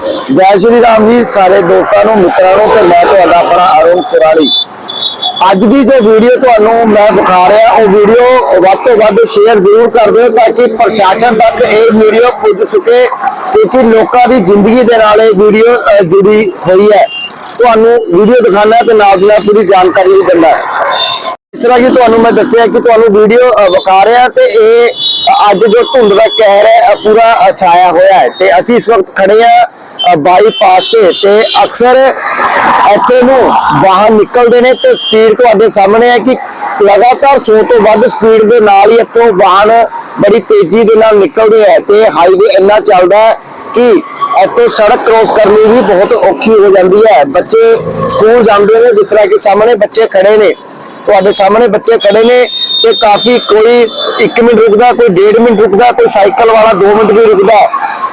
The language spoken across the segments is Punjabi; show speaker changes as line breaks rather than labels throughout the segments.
ਜੈ ਸ਼੍ਰੀ ਰਾਮ ਜੀ, ਸਾਰੇ ਦੋਸਤਾਂ ਨੂੰ, ਮਿੱਤਰਾਂ ਨੂੰ ਤੇ ਮੈਂ ਤੁਹਾਡਾ ਆਪਣਾ ਅਰੁਣ ਕੁਰਾਲੀ ਅੱਜ ਦੀ ਜੋ ਵੀਡੀਓ ਤੁਹਾਨੂੰ ਮੈਂ ਵਿਖਾ ਰਿਹਾ, ਉਹ ਵੀਡੀਓ ਵੱਧ ਤੋਂ ਵੱਧ ਸ਼ੇਅਰ ਜ਼ਰੂਰ ਕਰ ਦਿਓ ਤਾਂ ਕਿ ਪ੍ਰਸ਼ਾਸਨ ਤੱਕ ਇਹ ਵੀਡੀਓ ਪੁੱਜ ਸਕੇ, ਕਿਉਂਕਿ ਲੋਕਾਂ ਦੀ ਜ਼ਿੰਦਗੀ ਦੇ ਨਾਲ ਇਹ ਵੀਡੀਓ ਜੁੜੀ ਹੋਈ ਹੈ। ਤੁਹਾਨੂੰ ਵੀਡੀਓ ਦਿਖਾਣਾ ਤੇ ਨਾਲ ਦੀ ਨਾਲ ਪੂਰੀ ਜਾਣਕਾਰੀ ਵੀ ਦਿੰਦਾ ਹੈ। ਇਸ ਤਰ੍ਹਾਂ ਕਿ ਤੁਹਾਨੂੰ ਮੈਂ ਦੱਸਿਆ ਕਿ ਤੁਹਾਨੂੰ ਵੀਡੀਓ ਵਿਖਾ ਰਿਹਾ ਤੇ ਇਹ ਅੱਜ ਜੋ ਧੁੰਦ ਦਾ ਕਹਿਰ ਹੈ ਪੂਰਾ ਛਾਇਆ ਹੋਇਆ ਹੈ। ਤੇ ਅਸੀਂ ਇਸ ਵਕਤ ਖੜੇ ਆ ਬਾਈਪਾਸ ਤੇ ਤੇ ਅਕਸਰ ਇੱਥੇ ਨੂੰ ਵਾਹਨ ਨਿਕਲਦੇ ਨੇ ਤੇ ਸਪੀਡ ਤੁਹਾਡੇ ਸਾਹਮਣੇ ਹੈ ਕਿ ਲਗਾਤਾਰ 100 ਤੋਂ ਵੱਧ ਸਪੀਡ ਦੇ ਨਾਲ ਹੀ ਇੱਥੋਂ ਵਾਹਨ ਬੜੀ ਤੇਜ਼ੀ ਦੇ ਨਾਲ ਨਿਕਲਦੇ ਆ ਤੇ ਹਾਈਵੇ ਇੰਨਾ ਚੱਲਦਾ ਹੈ ਕਿ ਇੱਥੋਂ ਸੜਕ ਕ੍ਰੋਸ ਕਰਨੀ ਵੀ ਬਹੁਤ ਔਖੀ ਹੋ ਜਾਂਦੀ ਹੈ। ਬੱਚੇ ਸਕੂਲ ਜਾਂਦੇ ਨੇ, ਜਿਸ ਤਰ੍ਹਾਂ ਕਿ ਸਾਹਮਣੇ ਬੱਚੇ ਖੜੇ ਨੇ। ਤੁਹਾਡੇ ਸਾਹਮਣੇ ਬੱਚੇ ਖੜੇ ਨੇ ਤੇ ਕਾਫੀ ਕੋਈ 1 ਮਿੰਟ ਰੁਕਦਾ, ਕੋਈ 1.5 ਮਿੰਟ ਰੁਕਦਾ, ਕੋਈ ਸਾਈਕਲ ਵਾਲਾ 2 ਮਿੰਟ ਵੀ ਰੁਕਦਾ।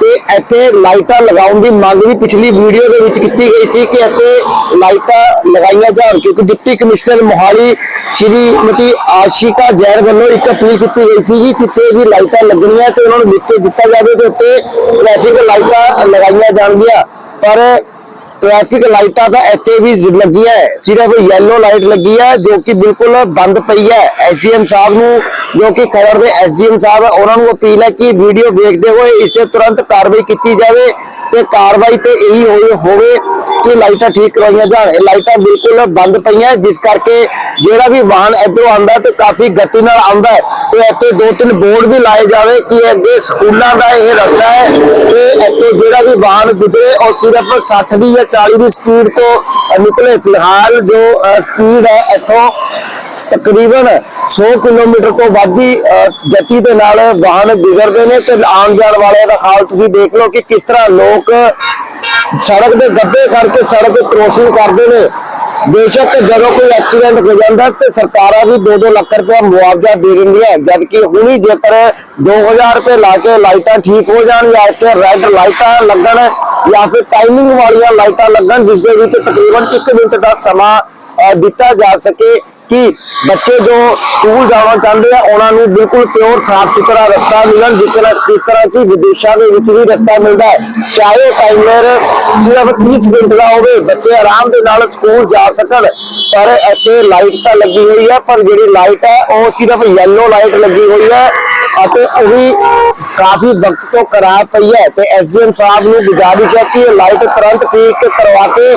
ਤੇ ਇੱਥੇ ਲਾਈਟਾਂ ਲਗਾਉਣ ਦੀ ਮੰਗ ਵੀ ਪਿਛਲੀ ਵੀਡੀਓ ਦੇ ਵਿੱਚ ਕੀਤੀ ਗਈ ਸੀ ਕਿ ਇੱਥੇ ਲਾਈਟਾਂ ਲਗਾਈਆਂ ਜਾਣ ਕਿਉਂਕਿ ਡਿਪਟੀ ਕਮਿਸ਼ਨਰ ਮੋਹਾਲੀ ਸ਼੍ਰੀਮਤੀ ਆਸ਼ਿਕਾ ਜੈਨ ਵੱਲੋਂ ਇੱਕ ਅਪੀਲ ਕੀਤੀ ਗਈ ਸੀ ਕਿ ਕਿਤੇ ਵੀ ਲਾਈਟਾਂ ਲੱਗਣੀਆਂ ਤੇ ਉਹਨਾਂ ਨੂੰ ਲਿਖ ਕੇ ਦਿੱਤਾ ਜਾਵੇ ਤੇ ਉੱਤੇ ਟ੍ਰੈਫਿਕ ਲਾਈਟਾਂ ਲਗਾਈਆਂ ਜਾਣਗੀਆਂ। ਪਰ ਟ੍ਰੈਫਿਕ ਲਾਈਟਾਂ ਤਾਂ ਇੱਥੇ ਵੀ ਜ਼- ਹੈ। ਸਿਰਫ ਯੈਲੋ ਲਾਈਟ ਲੱਗੀ ਹੈ, ਜੋ ਕਿ ਬਿਲਕੁਲ ਬੰਦ ਪਈ ਹੈ। ਐਸਡੀਐਮ ਸਾਹਿਬ ਨੂੰ, ਜੋ ਕਿ ਖਰੜ ਦੇ ਐਸਡੀਐਮ ਸਾਹਿਬ ਹੈ ਉਹਨਾਂ ਨੂੰ ਅਪੀਲ ਹੈ ਕਿ ਵੀਡੀਓ ਵੇਖਦੇ ਹੋਏ ਇਸੇ ਤੁਰੰਤ ਕਾਰਵਾਈ ਕੀਤੀ ਜਾਵੇ ਤੇ ਕਾਰਵਾਈ ਤੇ ਇਹੀ ਹੋਏ ਹੋਵੇ। ਕਿ ਲਾਈਟਾਂ ਠੀਕ ਕਰਵਾਈਆਂ ਜਾਣ। ਇਹ ਲਾਈਟਾਂ ਬਿਲਕੁਲ ਬੰਦ ਪਈਆਂ, ਜਿਸ ਕਰਕੇ ਜਿਹੜਾ ਵੀ ਵਾਹਨ ਇੱਧਰੋਂ ਆਉਂਦਾ ਤੇ ਕਾਫੀ ਗਤੀ ਨਾਲ ਆਉਂਦਾ ਹੈ। ਤੇ ਇੱਥੇ ਦੋ ਤਿੰਨ ਬੋਰਡ ਵੀ ਲਾਏ ਜਾਵੇ ਕਿ ਅੱਗੇ ਸਕੂਲਾਂ ਦਾ ਇਹ ਰਸਤਾ ਹੈ ਤੇ ਇੱਥੇ ਜਿਹੜਾ ਵੀ ਵਾਹਨ ਗੁਜ਼ਰੇ, ਉਹ ਸਿਰਫ 60 ਦੀ ਜਾਂ 40 ਦੀ ਸਪੀਡ ਤੋਂ ਨਿਕਲੇ। ਫਿਲਹਾਲ ਜੋ ਸਪੀਡ ਹੈ ਇੱਥੋਂ ਤਕਰੀਬਨ 100 ਕਿਲੋਮੀਟਰ ਤੋਂ ਵੱਧ ਦੀ ਗਤੀ ਦੇ ਨਾਲ ਵਾਹਨ ਗੁਜ਼ਰਦੇ ਨੇ। ਤੇ ਆਉਣ ਜਾਣ ਵਾਲਿਆਂ ਦਾ ਹਾਲ ਤੁਸੀਂ ਦੇਖ ਲਓ ਕਿ ਕਿਸ ਤਰ੍ਹਾਂ ਲੋਕ ਸੜਕ ਦੇ ਗੱਬੇ ਕਰਕੇ ਸੜਕ ਕ੍ਰੋਸਿੰਗ ਕਰਦੇ ਨੇ। ਬੇਸ਼ੱਕ ਜਦੋਂ ਕੋਈ ਐਕਸੀਡੈਂਟ ਹੋ ਜਾਂਦਾ ਤੇ ਸਰਕਾਰਾਂ ਵੀ 2-2 ਲੱਖ ਰੁਪਏ ਮੁਆਵਜ਼ਾ ਦੇ ਦਿੰਦੀਆਂ ਜਦ ਕਿ ਹੁਣੀ ਜੇਕਰ 2000 ਰੁਪਏ ਲਾ ਕੇ ਲਾਈਟਾਂ ਠੀਕ ਹੋ ਜਾਣ ਜਾਂ ਇੱਥੇ ਰੈੱਡ ਲਾਈਟਾਂ ਲੱਗਣ ਜਾਂ ਫਿਰ ਟਾਈਮਿੰਗ ਵਾਲੀਆਂ ਲਾਈਟਾਂ ਲੱਗਣ, ਜਿਸ ਦੇ ਵਿੱਚ ਤਕਰੀਬਨ 1 ਮਿੰਟ ਦਾ ਸਮਾਂ ਦਿੱਤਾ ਜਾ ਸਕੇ। ਕਿ ਬੱਚੇ ਜੋ ਸਕੂਲ ਜਾਣਾ ਚਾਹੁੰਦੇ ਆ, ਉਹਨਾਂ ਨੂੰ ਬਿਲਕੁਲ ਪਿਓਰ ਸਾਫ਼ ਸੁਥਰਾ ਰਸਤਾ ਮਿਲਣ, ਜਿਸ ਤਰ੍ਹਾਂ ਜਿਸ ਤਰ੍ਹਾਂ ਕਿ ਵਿਦੇਸ਼ਾਂ ਦੇ ਵਿੱਚ ਵੀ ਰਸਤਾ ਮਿਲਦਾ ਹੈ। ਚਾਹੇ ਟਾਈਮਰ ਸਿਰਫ 30 ਮਿੰਟ ਦਾ ਹੋਵੇ, ਬੱਚੇ ਆਰਾਮ ਦੇ ਨਾਲ ਸਕੂਲ ਜਾ ਸਕਣ, ਪਰ ਇੱਥੇ ਲਾਈਟ ਤਾਂ ਲੱਗੀ ਹੋਈ ਹੈ, ਪਰ ਜਿਹੜੀ ਲਾਈਟ ਹੈ, ਉਹ ਸਿਰਫ ਯੈਲੋ ਲਾਈਟ ਲੱਗੀ ਹੋਈ ਹੈ। ਅਤੇ ਉਹ ਕਾਫੀ ਵਕਤ ਤੋਂ ਖਰਾਬ ਪਈ ਹੈ ਤੇ ਐਸਡੀਐਮ ਸਾਹਿਬ ਨੂੰ ਗੁਜ਼ਾਰਿਸ਼ ਹੈ ਕਿ ਇਹ ਲਾਈਟ ਤੁਰੰਤ ਠੀਕ ਕਰਵਾ ਕੇ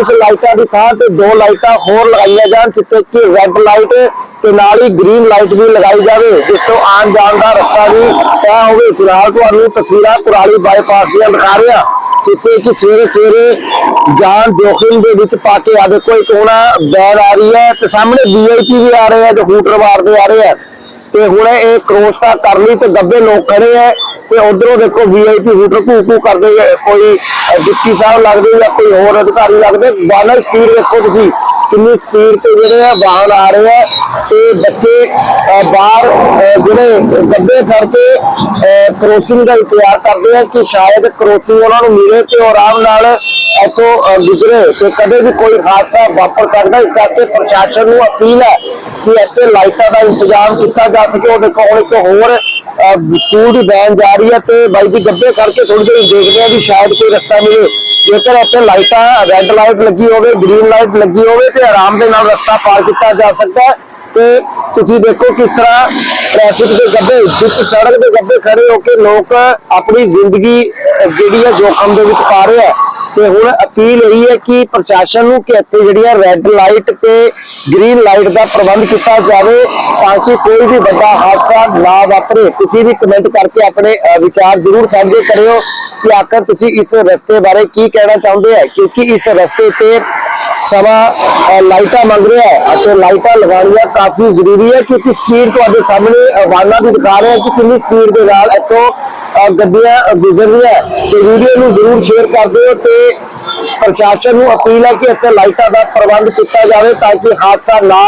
ਇਸ ਲਾਈਟਾਂ ਦੀ ਥਾਂ ਤੇ ਦੋ ਲਾਈਟਾਂ ਹੋਰ ਲਗਾਈਆਂ ਜਾਣ, ਜਿੱਥੇ ਕਿ ਰੈੱਡ ਲਾਈਟ ਤੇ ਨਾਲ ਹੀ ਗ੍ਰੀਨ ਲਾਈਟ ਵੀ ਲਗਾਈ ਜਾਵੇ, ਜਿਸ ਤੋਂ ਆਉਣ ਜਾਣ ਦਾ ਰਸਤਾ ਵੀ ਤੈਅ ਹੋਵੇ। ਫਿਲਹਾਲ ਤੁਹਾਨੂੰ ਤਸਵੀਰਾਂ ਕੁਰਾਲੀ ਬਾਈਪਾਸ ਦੀਆਂ ਦਿਖਾ ਰਿਹਾ। ਜਿੱਥੇ ਕਿ ਸਵੇਰੇ ਸਵੇਰੇ ਜਾਨ ਜੋਖਿਮ ਦੇ ਵਿੱਚ ਪਾ ਕੇ ਆ ਦੇਖੋ, ਇੱਕ ਹੁਣ ਵੈਨ ਆ ਰਹੀ ਹੈ ਤੇ ਸਾਹਮਣੇ ਵੀਆਈਪੀ ਵੀ ਆ ਰਹੇ ਆ ਜੋ ਹੂਟਰ ਮਾਰਦੇ ਆ ਰਹੇ ਆ ਤੇ ਹੁਣ ਇਹ ਕ੍ਰੋਸ ਤਾਂ ਕਰ ਲਈ ਤੇ ਗੱਬੇ ਲੋਕ ਖੜੇ ਐ ਤੇ ਉਧਰੋਂ ਦੇਖੋ ਵੀਆਈਪੀ ਹੂਟਰ ਘੂ ਘੂ ਕਰਦੇ ਕੋਈ ਅ, ਡਿਪਟੀ ਸਾਹਿਬ ਲੱਗਦੇ ਜਾਂ ਕੋਈ ਹੋਰ ਅਧਿਕਾਰੀ ਲੱਗਦੇ ਵਾਹਨ ਸਪੀਡ ਦੇਖੋ ਤੁਸੀਂ ਕਿੰਨੀ ਸਪੀਡ ਤੇ ਜਿਹੜੇ ਆ ਵਾਹਨ ਆ ਰਹੇ ਆ ਤੇ ਬੱਚੇ ਬਾਹਰ ਜਿਹੜੇ ਗੱਬੇ ਫੜ ਕੇ ਕ੍ਰੋਸਿੰਗ ਦਾ ਇੰਤਜ਼ਾਰ ਕਰਦੇ ਆ ਕਿ ਸ਼ਾਇਦ ਕ੍ਰੋਸਿੰਗ ਉਹਨਾਂ ਨੂੰ ਮਿਲੇ ਤੇ ਉਹ ਆਰਾਮ ਨਾਲ ਇੱਥੋਂ ਗੁਜ਼ਰੇ। ਤੇ ਕਦੇ ਵੀ ਕੋਈ ਹਾਦਸਾ ਵਾਪਰ ਸਕਦਾ ਇਸ ਕਰਕੇ ਪ੍ਰਸ਼ਾਸਨ ਨੂੰ ਅਪੀਲ ਹੈ ਕਿ ਇੱਥੇ ਲਾਈਟਾਂ ਦਾ ਇੰਤਜ਼ਾਮ ਕੀਤਾ ਜਾ ਸਕੇ। ਉਹ ਦੇਖੋ, ਹੁਣ ਇੱਕ ਹੋਰ ਸਕੂਲ ਦੀ ਵੈਨ ਜਾ ਰਹੀ ਹੈ ਤੇ ਬਾਈ ਜੀ ਗੱਬੇ ਕਰਕੇ ਥੋੜੀ ਦੇਰ ਦੇਖਦੇ ਆ ਵੀ ਸ਼ਾਇਦ ਕੋਈ ਰਸਤਾ ਮਿਲੇ। ਜੇਕਰ ਇੱਥੇ ਲਾਈਟਾਂ, ਰੈੱਡ ਲਾਈਟ ਲੱਗੀ ਹੋਵੇ, ਗ੍ਰੀਨ ਲਾਈਟ ਲੱਗੀ ਹੋਵੇ ਤੇ ਆਰਾਮ ਦੇ ਨਾਲ ਰਸਤਾ ਪਾਰ ਕੀਤਾ ਜਾ ਸਕਦਾ ਹੈ। ਤੇ ਤੁਸੀਂ ਦੇਖੋ ਕਿਸ ਤਰ੍ਹਾਂ ਟ੍ਰੈਫਿਕ ਦੇ ਗੱਬੇ ਵਿੱਚ ਸੜਕ ਦੇ ਗੱਬੇ ਖੜੇ ਹੋ ਕੇ ਲੋਕ ਆਪਣੀ ਜ਼ਿੰਦਗੀ, ਜਿਹੜੀ ਹੈ ਜੋਖਮ ਦੇ ਵਿੱਚ ਪਾ ਰਹੇ ਆ। ਤੇ ਹੁਣ ਅਪੀਲ ਇਹੀ ਹੈ ਕਿ ਪ੍ਰਸ਼ਾਸਨ ਨੂੰ ਕਿ ਇੱਥੇ ਜਿਹੜੀਆਂ ਰੈੱਡ ਲਾਈਟ ਤੇ ਗ੍ਰੀਨ ਲਾਈਟ ਦਾ ਪ੍ਰਬੰਧ ਕੀਤਾ ਜਾਵੇ ਤਾਂ ਕਿ ਕੋਈ ਵੀ ਵੱਡਾ ਹਾਦਸਾ ਨਾ ਵਾਪਰੇ। ਤੁਸੀਂ ਵੀ ਕਮੈਂਟ ਕਰਕੇ ਆਪਣੇ ਵਿਚਾਰ ਜ਼ਰੂਰ ਸਾਂਝੇ ਕਰਿਓ ਕਿ ਆਖਰ ਤੁਸੀਂ ਇਸ ਰਸਤੇ ਬਾਰੇ ਕੀ ਕਹਿਣਾ ਚਾਹੁੰਦੇ ਆ? ਕਿਉਂਕਿ ਇਸ ਰਸਤੇ ਤੇ ਸਮਾਂ ਲਾਈਟਾਂ ਮੰਗ ਰਿਹਾ ਹੈ ਅਤੇ ਲਾਈਟਾਂ ਲਗਾਉਣੀਆਂ ਕਾਫੀ ਜ਼ਰੂਰੀ ਹੈ ਕਿਉਂਕਿ ਸਪੀਡ ਤੁਹਾਡੇ ਸਾਹਮਣੇ ਅ, ਵਾਹਨਾਂ ਦੀ ਦਿਖਾ ਰਿਹਾ ਕਿ ਕਿੰਨੀ ਸਪੀਡ ਦੇ ਨਾਲ ਇੱਥੋਂ ਗੱਡੀਆਂ ਗੁਜ਼ਰ ਰਹੀਆਂ ਤੇ ਵੀਡੀਓ ਨੂੰ ਜ਼ਰੂਰ ਸ਼ੇਅਰ ਕਰ ਦਿਓ ਤੇ ਪ੍ਰਸ਼ਾਸਨ ਨੂੰ ਅਪੀਲ ਹੈ ਕਿ ਇੱਥੇ ਲਾਈਟਾਂ ਦਾ ਪ੍ਰਬੰਧ ਕੀਤਾ ਜਾਵੇ ਤਾਂ ਕਿ ਹਾਦਸਾ ਨਾ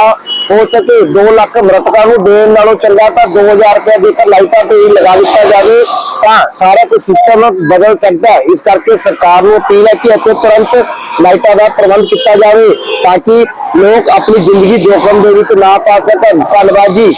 ਹੋ ਸਕੇ। 2 ਲੱਖ ਮ੍ਰਿਤਕਾਂ ਨੂੰ ਦੇਣ ਨਾਲੋਂ ਚੰਗਾ ਤਾਂ 2000 ਰੁਪਏ ਜੇਕਰ ਲਾਈਟਾਂ ਤੇ ਹੀ ਲਗਾ ਦਿੱਤਾ ਜਾਵੇ। ਤਾਂ ਸਾਰਾ ਕੁਝ ਸਿਸਟਮ ਬਦਲ ਸਕਦਾ ਹੈ। ਇਸ ਕਰਕੇ ਸਰਕਾਰ ਨੂੰ ਅਪੀਲ ਹੈ ਕਿ ਇੱਥੇ ਤੁਰੰਤ ਲਾਈਟਾਂ ਦਾ ਪ੍ਰਬੰਧ ਕੀਤਾ ਜਾਵੇ ਤਾਂ ਕਿ ਲੋਕ ਆਪਣੀ ਜ਼ਿੰਦਗੀ ਜੋਖਮ ਦੇ ਵਿੱਚ ਨਾ ਪਾ ਸਕਣ। ਧੰਨਵਾਦ ਜੀ।